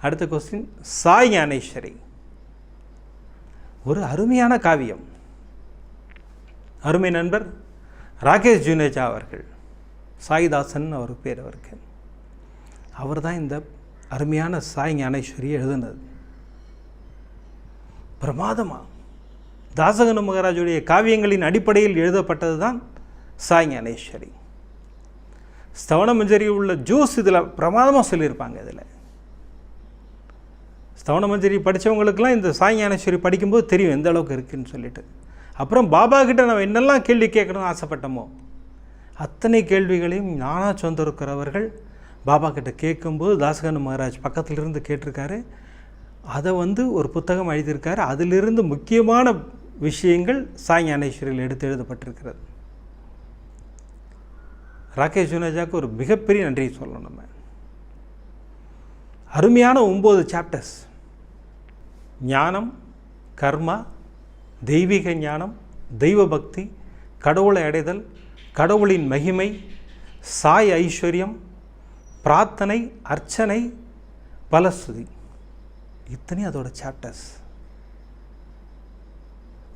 அடுத்த கொஸ்டின் சாய் ஞானேஸ்வரி. ஒரு அருமையான காவியம். அருமை நண்பர் ராகேஷ் ஜுனேஜா அவர்கள் சாய்தாசன் அவர் பேர் அவருக்கு. அவர் தான் இந்த அருமையான சாய் ஞானேஸ்வரி எழுதுனது. பிரமாதமாக தாசகன மகாராஜுடைய காவியங்களின் அடிப்படையில் எழுதப்பட்டது தான் சாய் ஞானேஸ்வரி. ஸ்தவண மஞ்சரி உள்ள ஜூஸ் இதில் பிரமாதமாக சொல்லியிருப்பாங்க இதில். ஸ்தவன மஞ்சரி படித்தவங்களுக்கெல்லாம் இந்த சாய் ஞானேஸ்வரி படிக்கும்போது தெரியும் எந்த அளவுக்கு இருக்குன்னு சொல்லிட்டு. அப்புறம் பாபா கிட்ட நம்ம என்னெல்லாம் கேள்வி கேட்கணும்னு ஆசைப்பட்டோமோ அத்தனை கேள்விகளையும் ஞானா சொந்தருக்கிறவர்கள் பாபா கிட்ட கேட்கும்போது தாசகன் மகாராஜ் பக்கத்திலிருந்து கேட்டிருக்காரு. அதை வந்து ஒரு புத்தகம் எழுதியிருக்காரு. அதிலிருந்து முக்கியமான விஷயங்கள் சாய் ஞானேஸ்வரியில் எடுத்து எழுதப்பட்டிருக்கிறது. ராகேஷ் ஜுனேஜாவுக்கு ஒரு மிகப்பெரிய நன்றியை சொல்லணும் நம்ம. அருமையான ஒம்பது சாப்டர்ஸ் ஞானம் கர்மா தெய்வீக ஞானம் தெய்வ பக்தி கடவுளை அடைதல் கடவுளின் மகிமை சாய் ஐஸ்வர்யம் பிரார்த்தனை அர்ச்சனை பலஸ்துதி. இத்தனையும் அதோட சாப்டர்ஸ்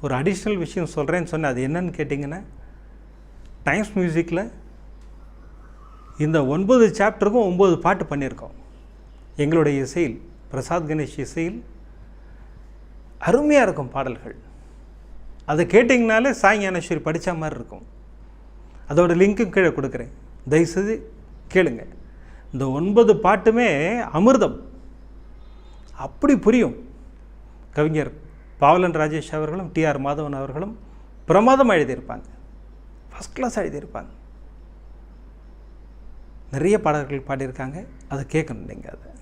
ஒரு அடிஷ்னல் விஷயம் சொல்கிறேன்னு சொன்னேன் அது என்னன்னு கேட்டிங்கன்னா டைம்ஸ் மியூசிக்கில் இந்த ஒன்பது சாப்டருக்கும் ஒம்பது பாட்டு பண்ணியிருக்கோம். எங்களுடைய இசையில் பிரசாத் கணேஷ் இசையில் அருமையாக இருக்கும் பாடல்கள். அதை கேட்டிங்கனாலே சாய் ஞானேஸ்வரி படித்த மாதிரி இருக்கும். அதோட லிங்க்கும் கீழே கொடுக்குறேன். தயவுசெய்து கேளுங்க. இந்த ஒன்பது பாட்டுமே அமிர்தம். அப்படி புரியும். கவிஞர் பாவலன் ராஜேஷ் அவர்களும் டிஆர் மாதவன் அவர்களும் பிரமாதம் எழுதியிருப்பாங்க. ஃபஸ்ட் கிளாஸ் எழுதியிருப்பாங்க. நிறைய பாடல்கள் பாடியிருக்காங்க. அதை கேட்கணும் நீங்கள் அதை.